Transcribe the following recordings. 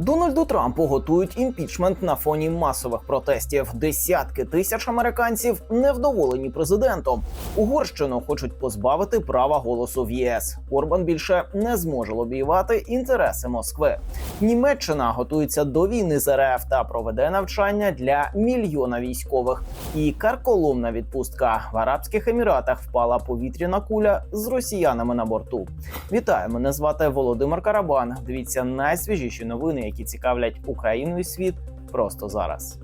Дональду Трампу готують імпічмент на фоні масових протестів. Десятки тисяч американців невдоволені президентом. Угорщину хочуть позбавити права голосу в ЄС. Орбан більше не зможе лобіювати інтереси Москви. Німеччина готується до війни з РФ та проведе навчання для мільйона військових. І карколомна відпустка в Арабських Еміратах впала повітряна куля з росіянами на борту. Вітаю, мене звати Володимир Карабан. Дивіться найсвіжіші новини, які цікавлять Україну і світ просто зараз.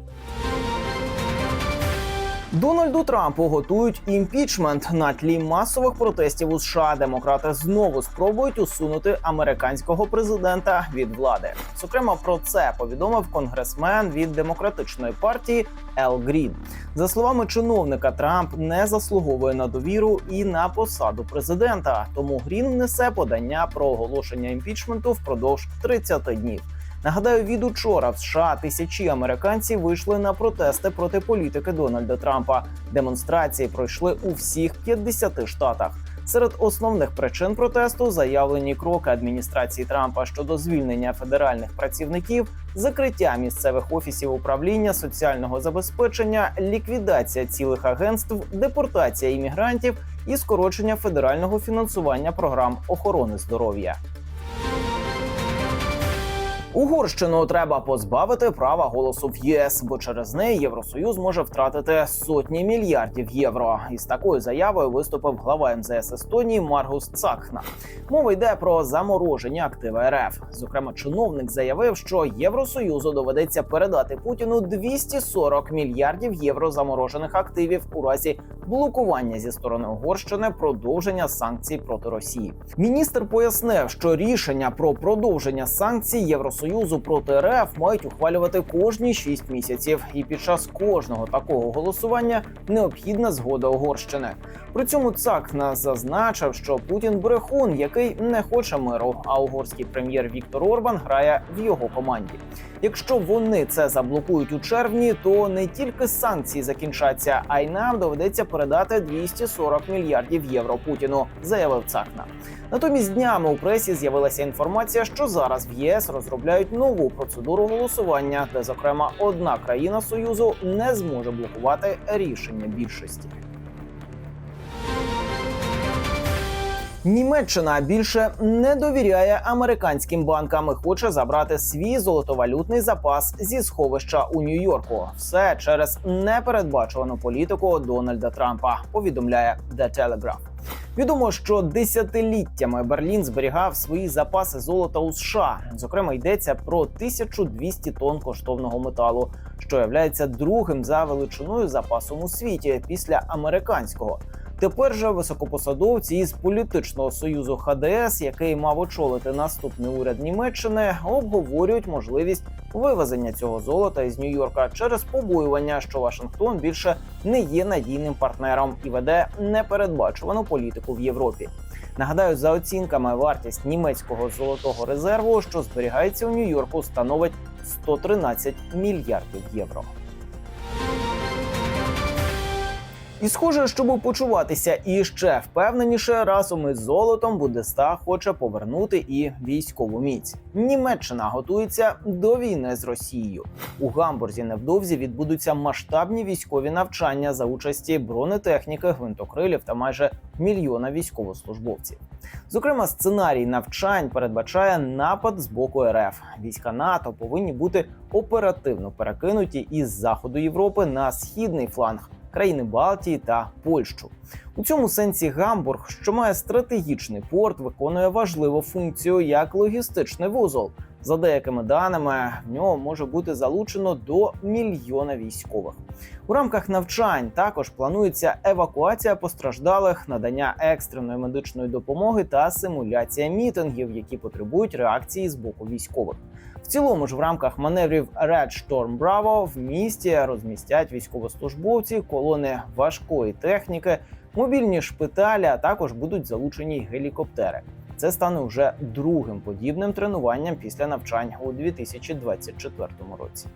Дональду Трампу готують імпічмент на тлі масових протестів у США. Демократи знову спробують усунути американського президента від влади. Зокрема, про це повідомив конгресмен від демократичної партії Ел Грін. За словами чиновника, Трамп не заслуговує на довіру і на посаду президента. Тому Грін внесе подання про оголошення імпічменту впродовж 30 днів. Нагадаю, від учора в США тисячі американців вийшли на протести проти політики Дональда Трампа. Демонстрації пройшли у всіх 50 штатах. Серед основних причин протесту заявлені кроки адміністрації Трампа щодо звільнення федеральних працівників, закриття місцевих офісів управління соціального забезпечення, ліквідація цілих агентств, депортація іммігрантів і скорочення федерального фінансування програм охорони здоров'я. Угорщину треба позбавити права голосу в ЄС, бо через неї Євросоюз може втратити сотні мільярдів євро. Із такою заявою виступив глава МЗС Естонії Маргус Цакхна. Мова йде про заморожені активи РФ. Зокрема, чиновник заявив, що Євросоюзу доведеться передати Путіну 240 мільярдів євро заморожених активів у разі блокування зі сторони Угорщини продовження санкцій проти Росії. Міністр пояснив, що рішення про продовження санкцій Євросоюзу проти РФ мають ухвалювати кожні 6 місяців, і під час кожного такого голосування необхідна згода Угорщини. При цьому Цакна зазначив, що Путін брехун, який не хоче миру. А угорський прем'єр Віктор Орбан грає в його команді. Якщо вони це заблокують у червні, то не тільки санкції закінчаться, а й нам доведеться передати 240 мільярдів євро Путіну, заявив Цакна. Натомість днями у пресі з'явилася інформація, що зараз в ЄС розробляють нову процедуру голосування, де, зокрема, одна країна союзу не зможе блокувати рішення більшості. Німеччина більше не довіряє американським банкам і хоче забрати свій золотовалютний запас зі сховища у Нью-Йорку. Все через непередбачувану політику Дональда Трампа. Повідомляє The Telegraph. Відомо, що десятиліттями Берлін зберігав свої запаси золота у США. Зокрема, йдеться про 1200 тонн коштовного металу, що є другим за величиною запасом у світі після американського. Тепер же високопосадовці із політичного союзу ХДС, який мав очолити наступний уряд Німеччини, обговорюють можливість вивезення цього золота із Нью-Йорка через побоювання, що Вашингтон більше не є надійним партнером і веде непередбачувану політику в Європі. Нагадаю, за оцінками, вартість німецького золотого резерву, що зберігається у Нью-Йорку, становить 113 мільярдів євро. І схоже, щоб почуватися іще впевненіше, разом із золотом Будестаг хоче повернути і військову міць. Німеччина готується до війни з Росією. У Гамбурзі невдовзі відбудуться масштабні військові навчання за участі бронетехніки, гвинтокрилів та майже мільйона військовослужбовців. Зокрема, сценарій навчань передбачає напад з боку РФ. Війська НАТО повинні бути оперативно перекинуті із заходу Європи на східний фланг країни Балтії та Польщу. У цьому сенсі Гамбург, що має стратегічний порт, виконує важливу функцію як логістичний вузол. За деякими даними, в нього може бути залучено до мільйона військових. У рамках навчань також планується евакуація постраждалих, надання екстреної медичної допомоги та симуляція мітингів, які потребують реакції з боку військових. В цілому ж в рамках маневрів Red Storm Bravo в місті розмістять військовослужбовці, колони важкої техніки, мобільні шпиталі, а також будуть залучені гелікоптери. Це стане вже другим подібним тренуванням після навчань у 2024 році.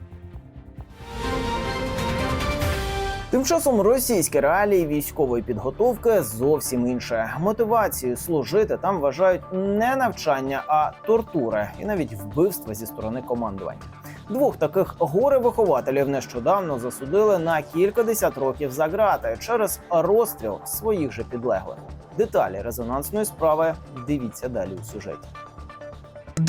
Тим часом російські реалії військової підготовки зовсім інше. Мотивацією служити там вважають не навчання, а тортури і навіть вбивства зі сторони командування. Двох таких горе-вихователів нещодавно засудили на кількадесят років за ґрати через розстріл своїх же підлеглих. Деталі резонансної справи дивіться далі у сюжеті.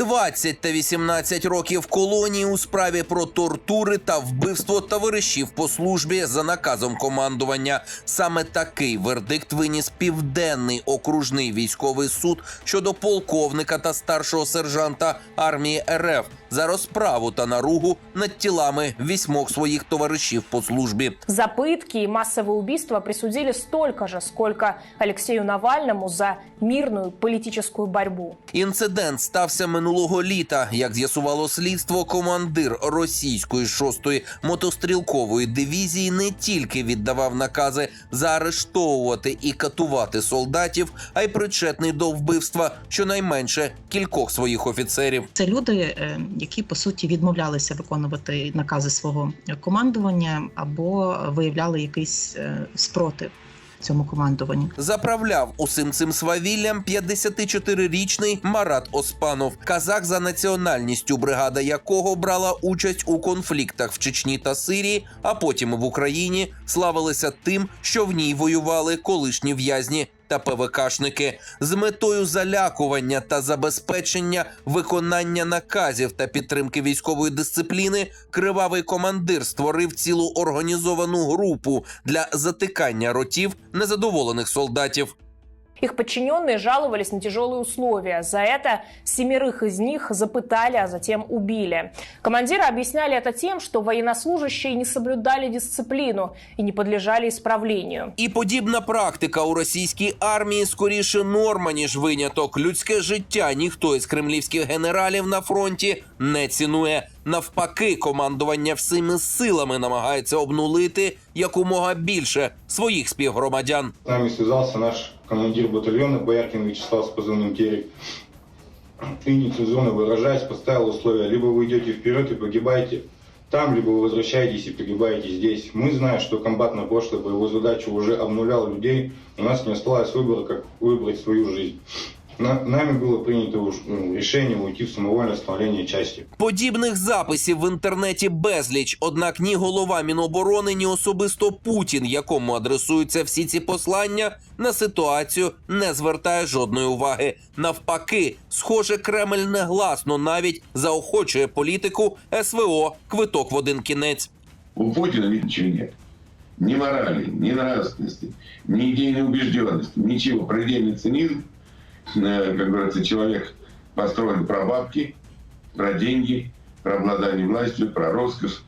20 та 18 років колонії у справі про тортури та вбивство товаришів по службі за наказом командування. Саме такий вердикт виніс південний окружний військовий суд щодо полковника та старшого сержанта армії РФ за розправу та наругу над тілами вісьмох своїх товаришів по службі. За пытки и массовые убийства присудили столько же, сколько Алексею Навальному за мирную политическую борьбу. Інцидент стався минулого літа. Як з'ясувало слідство, командир російської шостої мотострілкової дивізії не тільки віддавав накази заарештовувати і катувати солдатів, а й причетний до вбивства щонайменше кількох своїх офіцерів. Це люди, е, які по суті відмовлялися виконувати накази свого командування або виявляли якийсь е, спротив цьому командуванню. Заправляв усім цим свавіллям 54-річний Марат Оспанов, казак за національністю, бригада якого брала участь у конфліктах в Чечні та Сирії, а потім в Україні славилися тим, що в ній воювали колишні в'язні. Та ПВКшники з метою залякування та забезпечення виконання наказів та підтримки військової дисципліни кривавий командир створив цілу організовану групу для затикання ротів незадоволених солдатів. Их подчиненные жаловались на тяжелые условия. За это семерых из них запытали, а затем убили. Командиры объясняли это тем, что военнослужащие не соблюдали дисциплину и не подлежали исправлению. І подібна практика у російській армії скоріше норма ніж виняток. Людське життя ніхто із кремлівських генералів на фронті не цінує. Навпаки, командування всіми силами намагається обнулити якомога більше своїх співгромадян. С нами связался наш командир батальона Бояркин Вячеслав с позывным Терек. И нецензурно выражаясь, поставил условия. Либо вы идете вперед и погибаете там, либо вы возвращаетесь и погибаете здесь. Мы, зная, что комбат на прошлой боевой задаче уже обнулял людей, у нас не осталось выбора, как выбрать свою жизнь. На- нами было принято уж, ну, решение уйти в самовольное становление части. Подібних записів в інтернеті безліч. Однак ні голова Міноборони, ні особисто Путін, якому адресуються всі ці послання, на ситуацію не звертає жодної уваги. Навпаки, схоже, Кремль негласно навіть заохочує політику СВО квиток в один кінець. У Путина ведь ничего нет. Ни морали, ни нравственности, ни идейной убежденности, ничего. Предельный цинизм, э, как говорится, человек построен про бабки, про деньги, про обладание властью, про роскошь,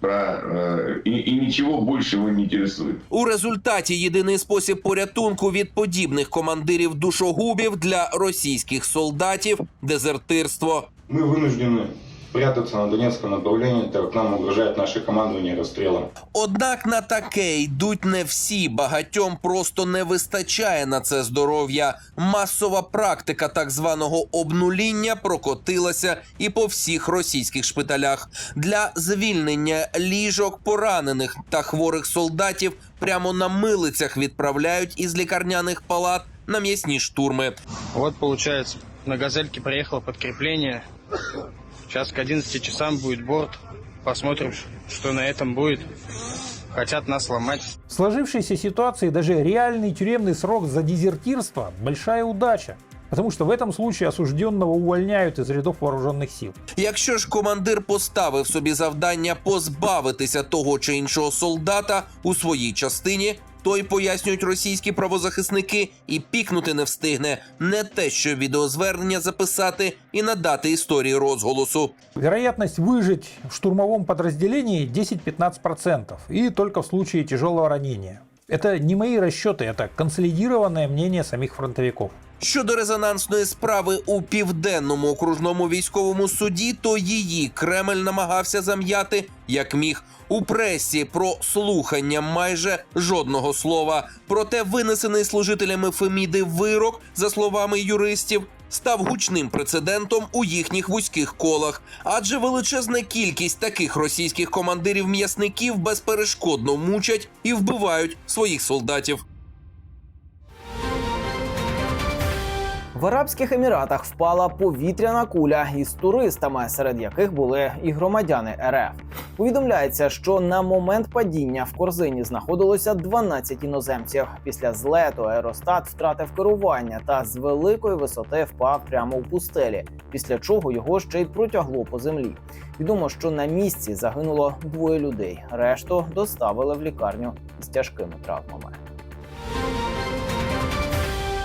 про, э, и, и ничего больше его не интересует. У результаті єдиний спосіб порятунку від подібних командирів душогубів для російських солдатів дезертирство. Мы вынуждены прятаться на Донецком направлении, так как нам угрожает наше командование расстрелом. Однак на таке йдуть не всі. Багатьом просто не вистачає на це здоров'я. Масова практика так званого обнуління прокотилася і по всіх російських шпиталях. Для звільнення ліжок поранених та хворих солдатів прямо на милицях відправляють із лікарняних палат на м'ясні штурми. Вот получается, на газельке приехало подкрепление. Сейчас к 11 часам будет борт. Посмотрим, что на этом будет. Хотят нас сломать. В сложившейся ситуации даже реальный тюремный срок за дезертирство – большая удача. Потому что в этом случае осужденного увольняют из рядов вооруженных сил. Якщо ж командир поставив собі завдання позбавитися того чи іншого солдата у своїй частині, то й пояснюють російські правозахисники, і пікнути не встигне не те, що відеозвернення записати і надати історії розголосу. Вероятность выжить в штурмовом подразделении 10-15%. И только в случае тяжелого ранения. Это не мои расчеты, это консолидированное мнение самих фронтовиков. Щодо резонансної справи у південному окружному військовому суді, то її Кремль намагався зам'яти як міг у пресі про слухання майже жодного слова. Проте винесений служителями Феміди вирок, за словами юристів, став гучним прецедентом у їхніх вузьких колах, адже величезна кількість таких російських командирів-м'ясників безперешкодно мучать і вбивають своїх солдатів. В Арабських Еміратах впала повітряна куля із туристами, серед яких були і громадяни РФ. Повідомляється, що на момент падіння в корзині знаходилося 12 іноземців. Після злету аеростат втратив керування та з великої висоти впав прямо в пустелі, після чого його ще й протягло по землі. Відомо, що на місці загинуло двоє людей. Решту доставили в лікарню з тяжкими травмами.